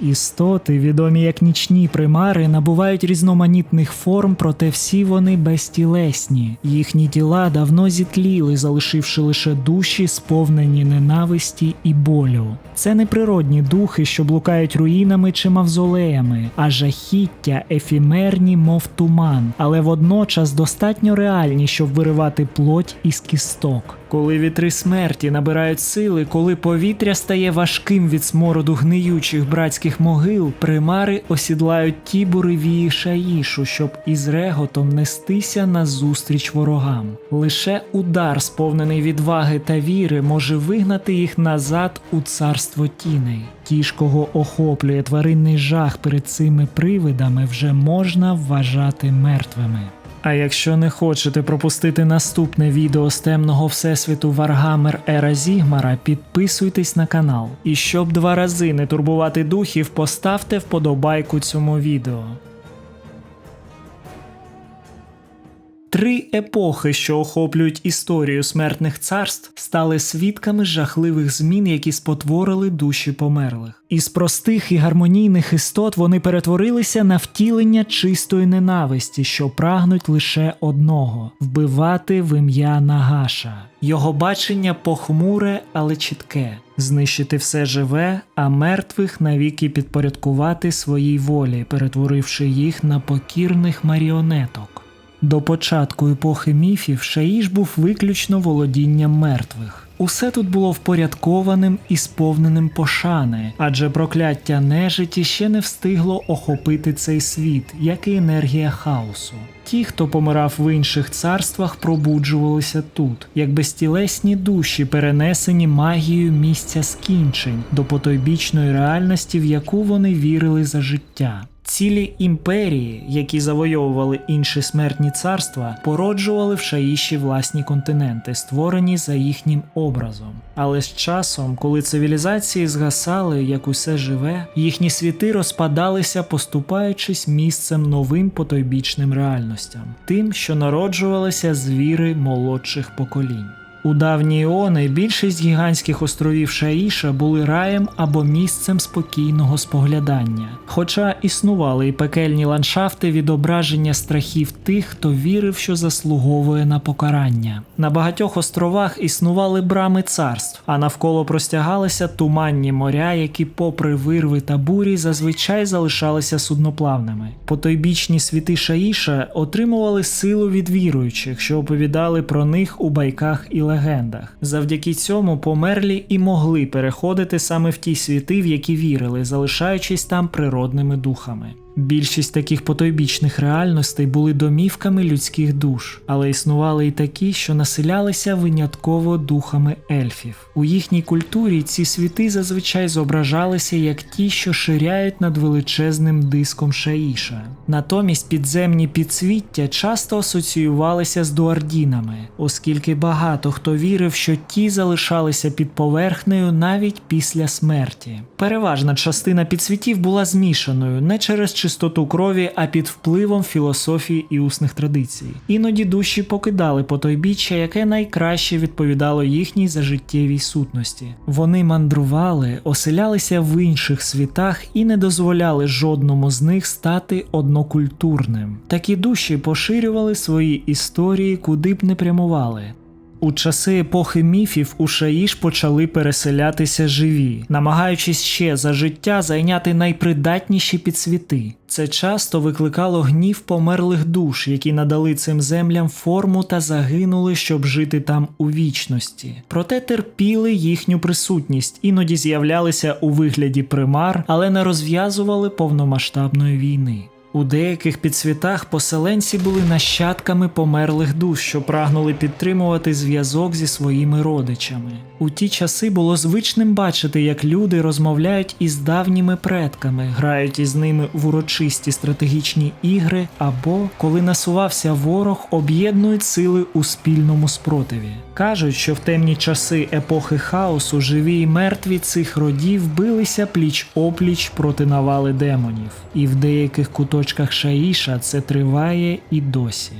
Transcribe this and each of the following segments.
Істоти, відомі як нічні примари, набувають різноманітних форм, проте всі вони безтілесні. Їхні тіла давно зітліли, залишивши лише душі, сповнені ненависті і болю. Це не природні духи, що блукають руїнами чи мавзолеями, а жахіття, ефімерні, мов туман, але водночас достатньо реальні, щоб виривати плоть із кісток. Коли вітри смерті набирають сили, коли повітря стає важким від смороду гниючих братських могил, примари осідлають ті буревії шаїшу, щоб із реготом нестися назустріч ворогам. Лише удар, сповнений відваги та віри, може вигнати їх назад у царство тіней. Ті ж, кого охоплює тваринний жах перед цими привидами, вже можна вважати мертвими. А якщо не хочете пропустити наступне відео з темного всесвіту Варгамер Ера Зігмара, підписуйтесь на канал. І щоб два рази не турбувати духів, поставте вподобайку цьому відео. Три епохи, що охоплюють історію смертних царств, стали свідками жахливих змін, які спотворили душі померлих. Із простих і гармонійних істот вони перетворилися на втілення чистої ненависті, що прагнуть лише одного вбивати в ім'я Нагаша. Його бачення похмуре, але чітке знищити все живе, а мертвих навіки підпорядкувати своїй волі, перетворивши їх на покірних маріонеток. До початку епохи міфів Шаїш був виключно володінням мертвих. Усе тут було впорядкованим і сповненим пошани, адже прокляття нежиті ще не встигло охопити цей світ, як і енергія хаосу. Ті, хто помирав в інших царствах, пробуджувалися тут, як безтілесні душі, перенесені магією місця скінчень до потойбічної реальності, в яку вони вірили за життя. Цілі імперії, які завойовували інші смертні царства, породжували в Шаїші власні континенти, створені за їхнім образом. Але з часом, коли цивілізації згасали, як усе живе, їхні світи розпадалися, поступаючись місцем новим потойбічним реальностям, тим, що народжувалися з віри молодших поколінь. У давні іони більшість гігантських островів Шаїша були раєм або місцем спокійного споглядання, хоча існували і пекельні ландшафти відображення страхів тих, хто вірив, що заслуговує на покарання. На багатьох островах існували брами царств, а навколо простягалися туманні моря, які, попри вирви та бурі, зазвичай залишалися судноплавними. Потойбічні світи Шаїша отримували силу від віруючих, що оповідали про них у байках і легендах. Завдяки цьому померлі і могли переходити саме в ті світи, в які вірили, залишаючись там природними духами. Більшість таких потойбічних реальностей були домівками людських душ, але існували і такі, що населялися винятково духами ельфів. У їхній культурі ці світи зазвичай зображалися як ті, що ширяють над величезним диском Шаїша. Натомість підземні підсвіття часто асоціювалися з дуардінами, оскільки багато хто вірив, що ті залишалися під поверхнею навіть після смерті. Переважна частина підсвітів була змішаною не через чистоту крові, а під впливом філософії і усних традицій. Іноді душі покидали потойбіччя, яке найкраще відповідало їхній зажиттєвій сутності. Вони мандрували, оселялися в інших світах і не дозволяли жодному з них стати однокультурним. Такі душі поширювали свої історії, куди б не прямували. У часи епохи міфів у Шаїш почали переселятися живі, намагаючись ще за життя зайняти найпридатніші підсвіти. Це часто викликало гнів померлих душ, які надали цим землям форму та загинули, щоб жити там у вічності. Проте терпіли їхню присутність, іноді з'являлися у вигляді примар, але не розв'язували повномасштабної війни. У деяких підсвітах поселенці були нащадками померлих душ, що прагнули підтримувати зв'язок зі своїми родичами. У ті часи було звичним бачити, як люди розмовляють із давніми предками, грають із ними в урочисті стратегічні ігри, або, коли насувався ворог, об'єднують сили у спільному спротиві. Кажуть, що в темні часи епохи хаосу живі й мертві цих родів билися пліч опліч проти навали демонів, і в деяких куточках Шаїша це триває і досі.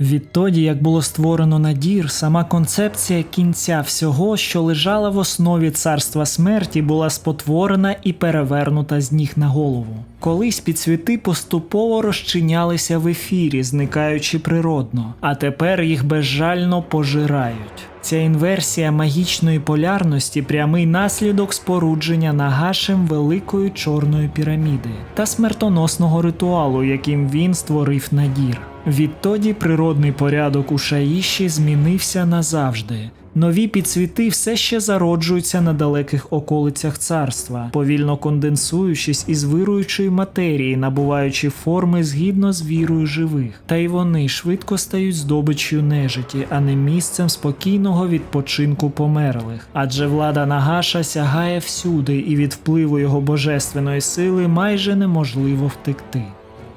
Відтоді, як було створено надір, сама концепція кінця всього, що лежала в основі царства смерті, була спотворена і перевернута з ніг на голову. Колись підсвіти поступово розчинялися в ефірі, зникаючи природно, а тепер їх безжально пожирають. Ця інверсія магічної полярності прямий наслідок спорудження Нагашем великої чорної піраміди та смертоносного ритуалу, яким він створив надір. Відтоді природний порядок у Шаїші змінився назавжди. Нові підсвіти все ще зароджуються на далеких околицях царства, повільно конденсуючись із вируючої матерії, набуваючи форми згідно з вірою живих. Та й вони швидко стають здобиччю нежиті, а не місцем спокійного відпочинку померлих. Адже влада Нагаша сягає всюди, і від впливу його божественної сили майже неможливо втекти.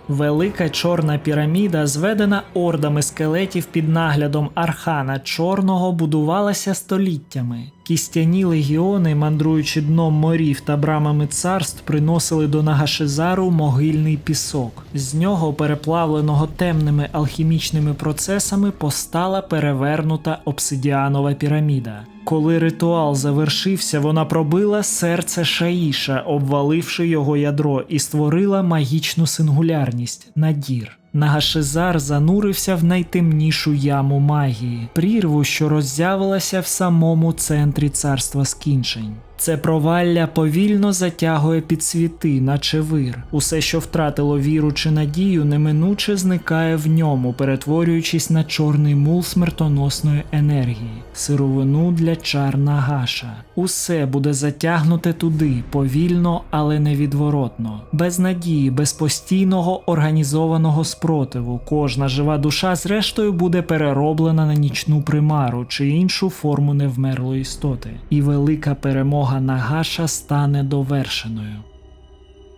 Велика чорна піраміда, зведена ордами скелетів під наглядом Архана Чорного, будувалася століттями. Кістяні легіони, мандруючи дном морів та брамами царств, приносили до Нагашизару могильний пісок. З нього, переплавленого темними алхімічними процесами, постала перевернута обсидіанова піраміда. Коли ритуал завершився, вона пробила серце Шаїша, обваливши його ядро, і створила магічну сингулярність надір. Нагашизар занурився в найтемнішу яму магії, прірву, що роззявилася в самому центрі царства скінчень. Це провалля повільно затягує під світи, наче вир. Усе, що втратило віру чи надію, неминуче зникає в ньому, перетворюючись на чорний мул смертоносної енергії, сировину для чар Нагаша. Усе буде затягнуте туди, повільно, але невідворотно. Без надії, без постійного організованого спротиву, кожна жива душа, зрештою, буде перероблена на нічну примару чи іншу форму невмерлої істоти. І велика перемога Нагаша стане довершеною.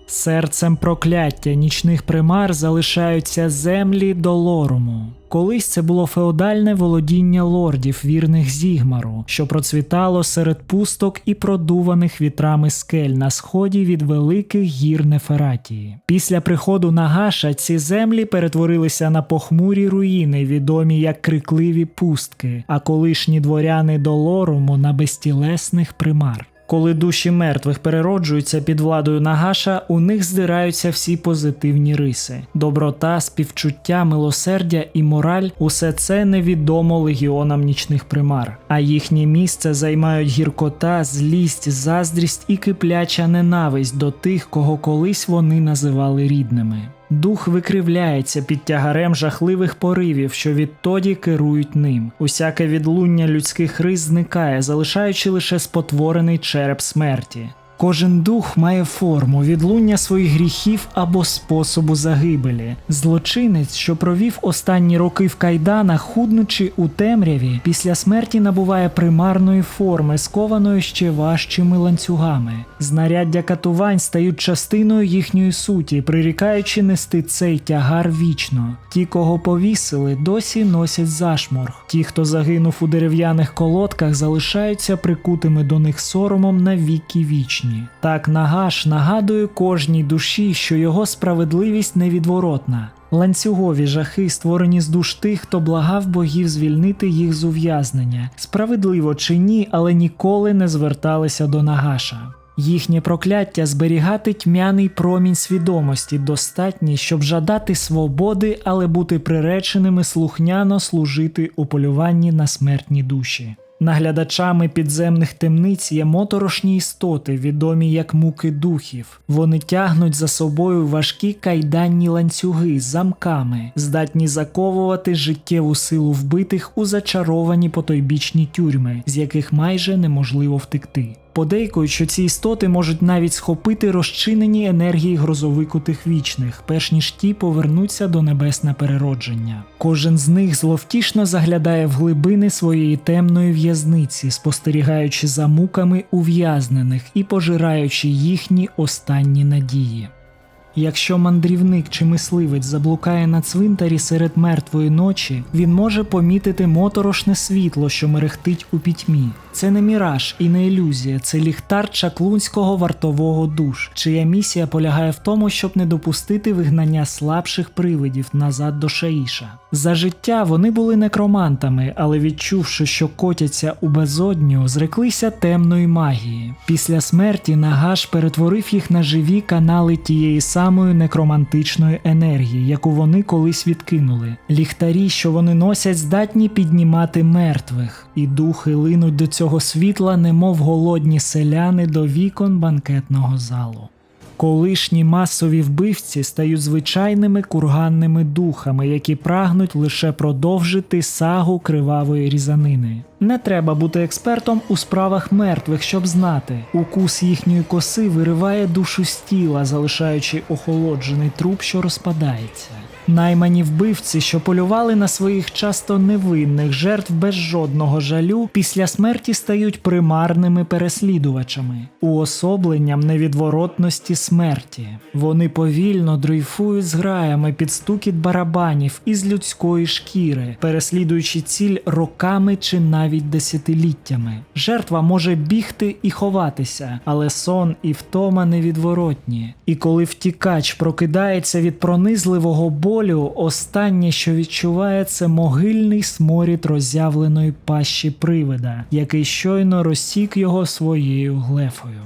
Серцем прокляття нічних примар залишаються землі Долоруму. Колись це було феодальне володіння лордів вірних Зігмару, що процвітало серед пусток і продуваних вітрами скель на сході від великих гір Нефератії. Після приходу Нагаша ці землі перетворилися на похмурі руїни, відомі як крикливі пустки, а колишні дворяни Долоруму на безтілесних примар. Коли душі мертвих перероджуються під владою Нагаша, у них здираються всі позитивні риси: доброта, співчуття, милосердя і мораль усе це невідомо легіонам нічних примар, а їхнє місце займають гіркота, злість, заздрість і кипляча ненависть до тих, кого колись вони називали рідними. Дух викривляється під тягарем жахливих поривів, що відтоді керують ним. Усяке відлуння людських рис зникає, залишаючи лише спотворений череп смерті. Кожен дух має форму відлуння своїх гріхів або способу загибелі. Злочинець, що провів останні роки в кайданах, худнучи у темряві, після смерті набуває примарної форми, скованої ще важчими ланцюгами. Знаряддя катувань стають частиною їхньої суті, прирікаючи нести цей тягар вічно. Ті, кого повісили, досі носять зашморг. Ті, хто загинув у дерев'яних колодках, залишаються прикутими до них соромом на віки вічні. Так Нагаш нагадує кожній душі, що його справедливість невідворотна. Ланцюгові жахи створені з душ тих, хто благав богів звільнити їх з ув'язнення. Справедливо чи ні, але ніколи не зверталися до Нагаша. Їхнє прокляття зберігати тьмяний промінь свідомості, достатній, щоб жадати свободи, але бути приреченими слухняно служити у полюванні на смертні душі. Наглядачами підземних темниць є моторошні істоти, відомі як муки духів. Вони тягнуть за собою важкі кайданні ланцюги з замками, здатні заковувати життєву силу вбитих у зачаровані потойбічні тюрми, з яких майже неможливо втекти. Подейкують, що ці істоти можуть навіть схопити розчинені енергії грозовику тих вічних, перш ніж ті повернуться до небес на переродження. Кожен з них зловтішно заглядає в глибини своєї темної в'язниці, спостерігаючи за муками ув'язнених і пожираючи їхні останні надії. Якщо мандрівник чи мисливець заблукає на цвинтарі серед мертвої ночі, він може помітити моторошне світло, що мерехтить у пітьмі. Це не міраж і не ілюзія, це ліхтар чаклунського вартового душ, чия місія полягає в тому, щоб не допустити вигнання слабших привидів назад до Шаїша. За життя вони були некромантами, але відчувши, що котяться у безодню, зреклися темної магії. Після смерті Нагаш перетворив їх на живі канали тієї самої некромантичної енергії, яку вони колись відкинули. Ліхтарі, що вони носять, здатні піднімати мертвих, і духи линуть до цього світла, немов голодні селяни до вікон банкетного залу. Колишні масові вбивці стають звичайними курганними духами, які прагнуть лише продовжити сагу кривавої різанини. Не треба бути експертом у справах мертвих, щоб знати. Укус їхньої коси вириває душу з тіла, залишаючи охолоджений труп, що розпадається. Наймані вбивці, що полювали на своїх часто невинних жертв без жодного жалю, після смерті стають примарними переслідувачами, уособленням невідворотності смерті. Вони повільно дрейфують з граями під стукіт барабанів із людської шкіри, переслідуючи ціль роками чи навіть десятиліттями. Жертва може бігти і ховатися, але сон і втома невідворотні. І коли втікач прокидається від пронизливого болю, останнє, що відчуває, це могильний сморід роззявленої пащі привида, який щойно розсік його своєю глефою.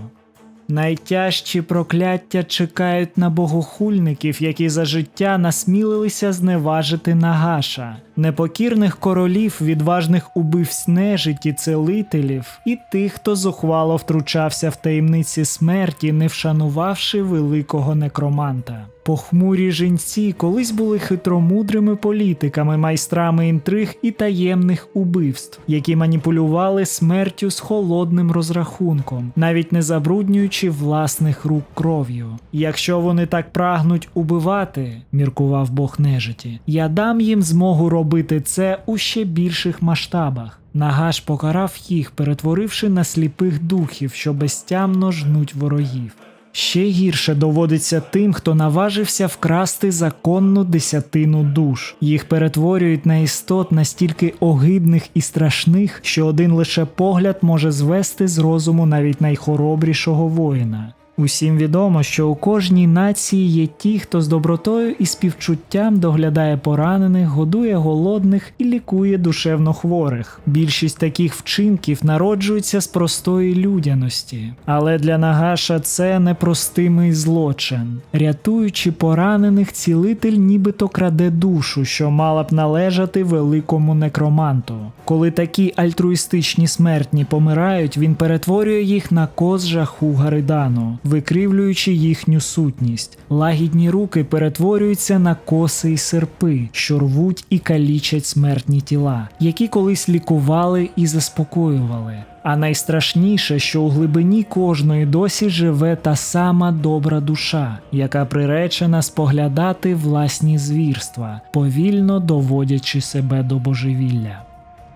Найтяжчі прокляття чекають на богохульників, які за життя насмілилися зневажити Нагаша, непокірних королів, відважних убивць нежиті, целителів і тих, хто зухвало втручався в таємниці смерті, не вшанувавши великого некроманта. Похмурі жінці колись були хитромудрими політиками, майстрами інтриг і таємних убивств, які маніпулювали смертю з холодним розрахунком, навіть не забруднюючи власних рук кров'ю. Якщо вони так прагнуть убивати, міркував Бог нежиті, я дам їм змогу робити це у ще більших масштабах. Нагаш покарав їх, перетворивши на сліпих духів, що безтямно жнуть ворогів. Ще гірше доводиться тим, хто наважився вкрасти законну десятину душ. Їх перетворюють на істот настільки огидних і страшних, що один лише погляд може звести з розуму навіть найхоробрішого воїна. Усім відомо, що у кожній нації є ті, хто з добротою і співчуттям доглядає поранених, годує голодних і лікує душевно хворих. Більшість таких вчинків народжується з простої людяності, але для Нагаша це непростимий злочин. Рятуючи поранених, цілитель нібито краде душу, що мала б належати великому некроманту. Коли такі альтруїстичні смертні помирають, він перетворює їх на коз жаху Гаридану викривлюючи їхню сутність. Лагідні руки перетворюються на коси й серпи, що рвуть і калічать смертні тіла, які колись лікували і заспокоювали. А найстрашніше, що у глибині кожної досі живе та сама добра душа, яка приречена споглядати власні звірства, повільно доводячи себе до божевілля.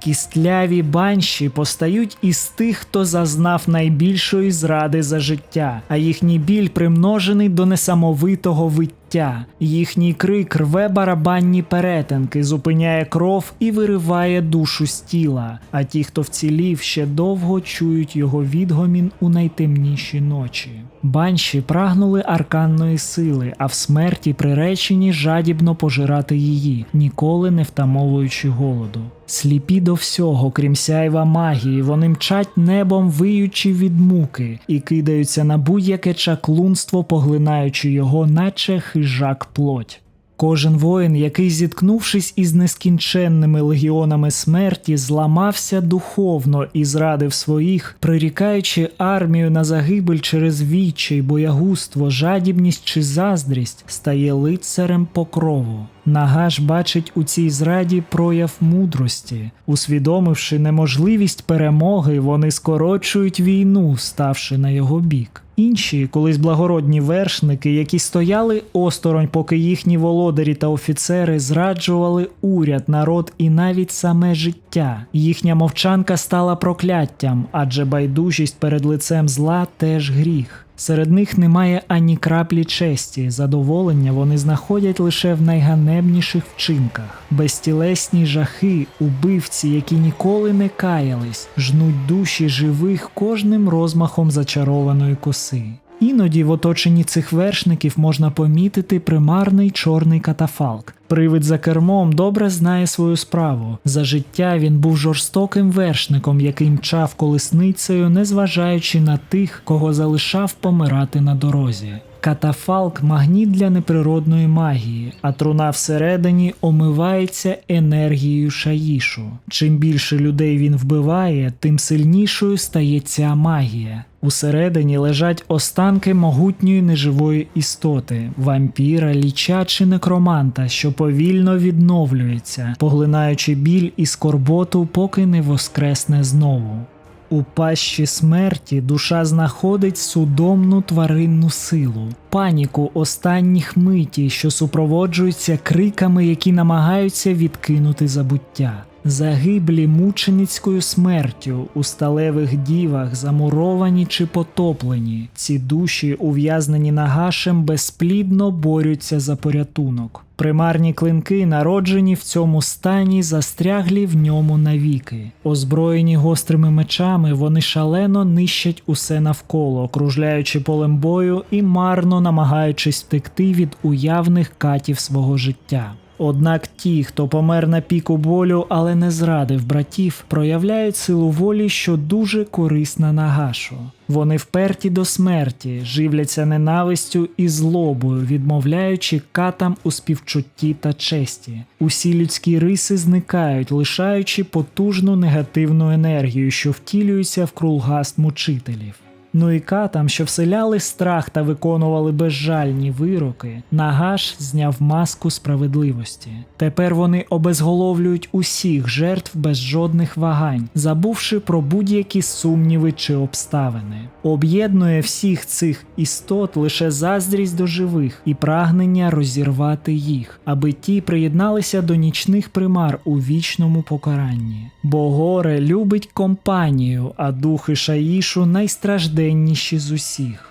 Кістляві банші постають із тих, хто зазнав найбільшої зради за життя, а їхній біль примножений до несамовитого виття. Їхній крик рве барабанні перетинки, зупиняє кров і вириває душу з тіла. А ті, хто вцілів, ще довго чують його відгомін у найтемніші ночі. Банші прагнули арканної сили, а в смерті приречені жадібно пожирати її, ніколи не втамовуючи голоду. Сліпі до всього, крім сяйва магії, вони мчать небом, виючи від муки, і кидаються на будь-яке чаклунство, поглинаючи його, наче хижак плоть. Кожен воїн, який, зіткнувшись із нескінченними легіонами смерті, зламався духовно і зрадив своїх, прирікаючи армію на загибель через відчай, боягузтво, жадібність чи заздрість, стає лицарем покрову. Нагаш бачить у цій зраді прояв мудрості, усвідомивши неможливість перемоги, вони скорочують війну, ставши на його бік. Інші, колись благородні вершники, які стояли осторонь, поки їхні володарі та офіцери зраджували уряд, народ і навіть саме життя. Їхня мовчанка стала прокляттям, адже байдужість перед лицем зла теж гріх. Серед них немає ані краплі честі, задоволення вони знаходять лише в найганебніших вчинках. Безтілесні жахи, убивці, які ніколи не каялись, жнуть душі живих кожним розмахом зачарованої коси. Іноді в оточенні цих вершників можна помітити примарний чорний катафалк. Привид за кермом добре знає свою справу. За життя він був жорстоким вершником, який мчав колесницею, незважаючи на тих, кого залишав помирати на дорозі. Катафалк магніт для неприродної магії, а труна всередині омивається енергією шаїшу. Чим більше людей він вбиває, тим сильнішою стає ця магія. Усередині лежать останки могутньої неживої істоти, вампіра, ліча чи некроманта, що повільно відновлюється, поглинаючи біль і скорботу, поки не воскресне знову. У пащі смерті душа знаходить судомну тваринну силу, паніку останніх миті, що супроводжуються криками, які намагаються відкинути забуття. Загиблі мученицькою смертю у сталевих дівах, замуровані чи потоплені, ці душі, ув'язнені нагашем, безплідно борються за порятунок. Примарні клинки, народжені в цьому стані, застряглі в ньому навіки. Озброєні гострими мечами, вони шалено нищать усе навколо, кружляючи полем бою і марно намагаючись втекти від уявних катів свого життя. Однак ті, хто помер на піку болю, але не зрадив братів, проявляють силу волі, що дуже корисна Нагашу. Вони вперті до смерті, живляться ненавистю і злобою, відмовляючи катам у співчутті та честі. Усі людські риси зникають, лишаючи потужну негативну енергію, що втілюється в крулгаст мучителів. Ну і катам, що вселяли страх та виконували безжальні вироки, Нагаш зняв маску справедливості. Тепер вони обезголовлюють усіх жертв без жодних вагань, забувши про будь-які сумніви чи обставини. Об'єднує всіх цих істот лише заздрість до живих і прагнення розірвати їх, аби ті приєдналися до нічних примар у вічному покаранні. Бо горе любить компанію, а духи Шаїшу найстражденніші найбуденніші з усіх.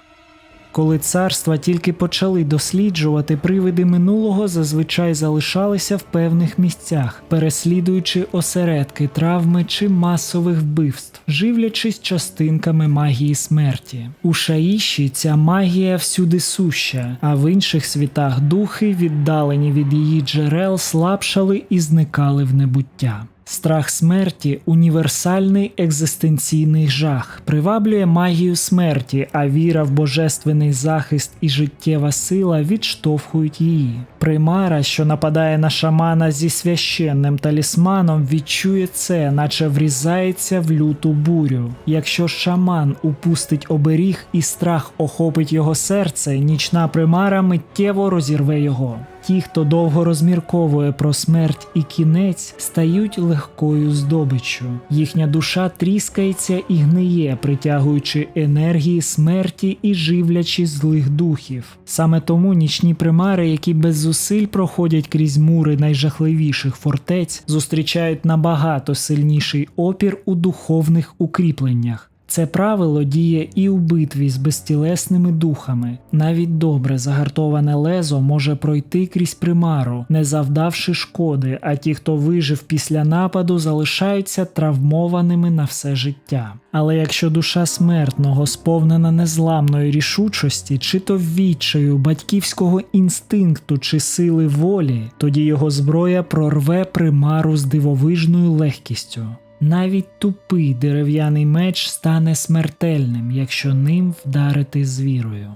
Коли царства тільки почали досліджувати привиди минулого, зазвичай залишалися в певних місцях, переслідуючи осередки, травми чи масових вбивств, живлячись частинками магії смерті. У Шаїші ця магія всюди суща, а в інших світах духи, віддалені від її джерел, слабшали і зникали в небуття. Страх смерті універсальний екзистенційний жах, приваблює магію смерті, а віра в божественний захист і життєва сила відштовхують її. Примара, що нападає на шамана зі священним талісманом, відчує це, наче врізається в люту бурю. Якщо шаман упустить оберіг і страх охопить його серце, нічна примара миттєво розірве його. Ті, хто довго розмірковує про смерть і кінець, стають легкою здобиччю. Їхня душа тріскається і гниє, притягуючи енергії смерті і живлячи злих духів. Саме тому нічні примари, які без зусиль проходять крізь мури найжахливіших фортець, зустрічають набагато сильніший опір у духовних укріпленнях. Це правило діє і у битві з безтілесними духами. Навіть добре загартоване лезо може пройти крізь примару, не завдавши шкоди, а ті, хто вижив після нападу, залишаються травмованими на все життя. Але якщо душа смертного сповнена незламної рішучості, чи то відчаю, батьківського інстинкту чи сили волі, тоді його зброя прорве примару з дивовижною легкістю. Навіть тупий дерев'яний меч стане смертельним, якщо ним вдарити з вірою.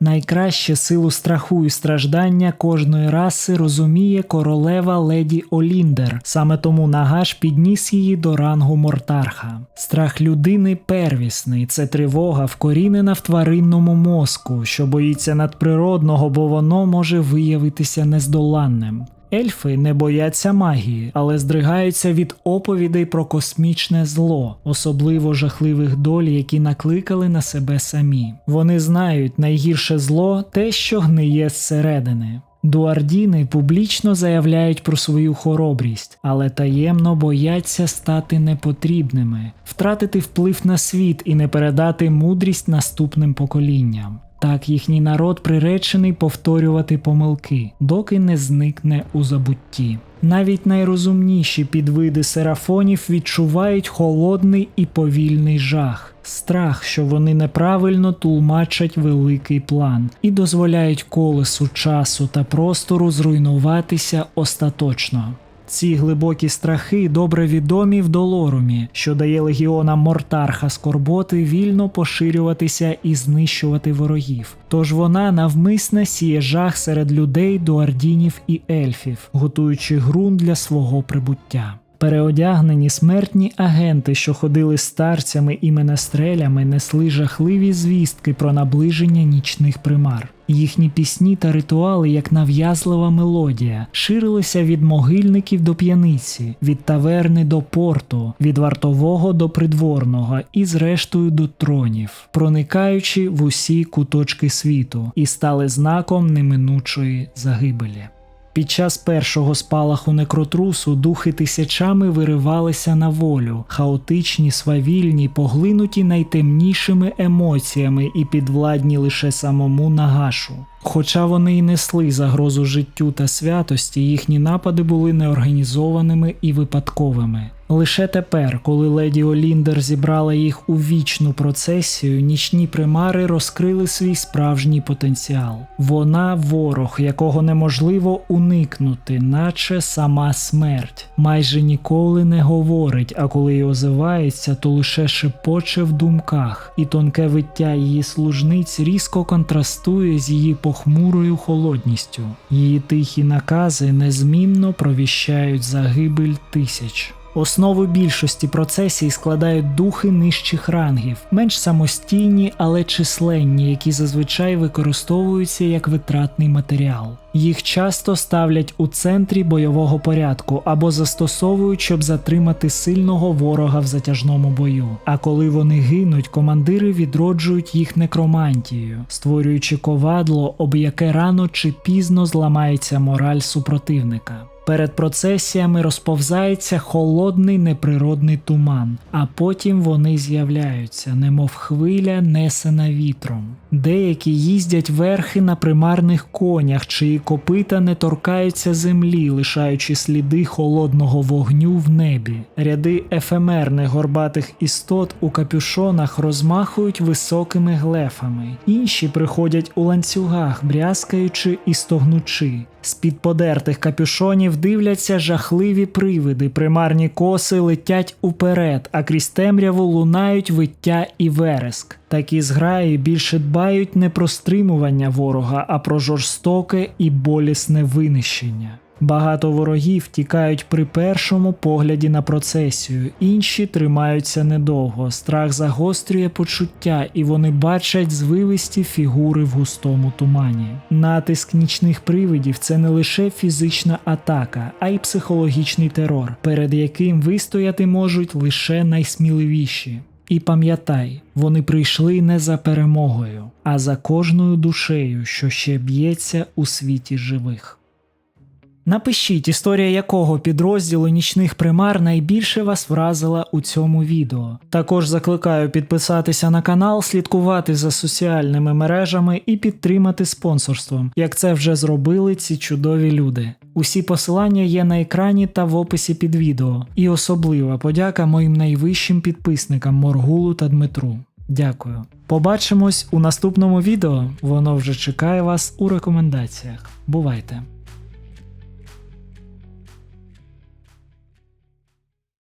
Найкраще силу страху і страждання кожної раси розуміє королева леді Оліндер, саме тому Нагаш підніс її до рангу Мортарха. Страх людини первісний, це тривога, вкорінена в тваринному мозку, що боїться надприродного, бо воно може виявитися нездоланним. Ельфи не бояться магії, але здригаються від оповідей про космічне зло, особливо жахливих доль, які накликали на себе самі. Вони знають найгірше зло те, що гниє зсередини. Дуардіни публічно заявляють про свою хоробрість, але таємно бояться стати непотрібними, втратити вплив на світ і не передати мудрість наступним поколінням. Так їхній народ приречений повторювати помилки, доки не зникне у забутті. Навіть найрозумніші підвиди серафонів відчувають холодний і повільний жах, страх, що вони неправильно тлумачать великий план і дозволяють колесу часу та простору зруйнуватися остаточно. Ці глибокі страхи добре відомі в Долорумі, що дає легіонам Мортарха Скорботи вільно поширюватися і знищувати ворогів. Тож вона навмисне сіє жах серед людей, дуардінів і ельфів, готуючи ґрунт для свого прибуття. Переодягнені смертні агенти, що ходили старцями і менестрелями, несли жахливі звістки про наближення нічних примар. Їхні пісні та ритуали, як нав'язлива мелодія, ширилися від могильників до п'яниці, від таверни до порту, від вартового до придворного і, зрештою, до тронів, проникаючи в усі куточки світу, і стали знаком неминучої загибелі. Під час першого спалаху некротрусу духи тисячами виривалися на волю, хаотичні, свавільні, поглинуті найтемнішими емоціями і підвладні лише самому нагашу. Хоча вони й несли загрозу життю та святості, їхні напади були неорганізованими і випадковими. Лише тепер, коли леді Оліндер зібрала їх у вічну процесію, нічні примари розкрили свій справжній потенціал. Вона ворог, якого неможливо уникнути, наче сама смерть. Майже ніколи не говорить, а коли й озивається, то лише шепоче в думках, і тонке виття її служниць різко контрастує з її похмурою холодністю. Її тихі накази незмінно провіщають загибель тисяч. Основу більшості процесій складають духи нижчих рангів, менш самостійні, але численні, які зазвичай використовуються як витратний матеріал. Їх часто ставлять у центрі бойового порядку або застосовують, щоб затримати сильного ворога в затяжному бою. А коли вони гинуть, командири відроджують їх некромантією, створюючи ковадло, об яке рано чи пізно зламається мораль супротивника. Перед процесіями розповзається холодний неприродний туман, а потім вони з'являються, немов хвиля, несена вітром. Деякі їздять верхи на примарних конях, чиї копита не торкаються землі, лишаючи сліди холодного вогню в небі. Ряди ефемерних горбатих істот у капюшонах розмахують високими глефами, інші приходять у ланцюгах, брязкаючи і стогнучи. З-під подертих капюшонів дивляться жахливі привиди, примарні коси летять уперед, а крізь темряву лунають виття і вереск. Такі зграї більше дбають не про стримування ворога, а про жорстоке і болісне винищення. Багато ворогів тікають при першому погляді на процесію, інші тримаються недовго. Страх загострює почуття, і вони бачать звивисті фігури в густому тумані. Натиск нічних привидів це не лише фізична атака, а й психологічний терор, перед яким вистояти можуть лише найсміливіші. І пам'ятай, вони прийшли не за перемогою, а за кожною душею, що ще б'ється у світі живих. Напишіть, історія якого підрозділу нічних примар найбільше вас вразила у цьому відео. Також закликаю підписатися на канал, слідкувати за соціальними мережами і підтримати спонсорством, як це вже зробили ці чудові люди. Усі посилання є на екрані та в описі під відео. І особлива подяка моїм найвищим підписникам Моргулу та Дмитру. Дякую. Побачимось у наступному відео. Воно вже чекає вас у рекомендаціях. Бувайте!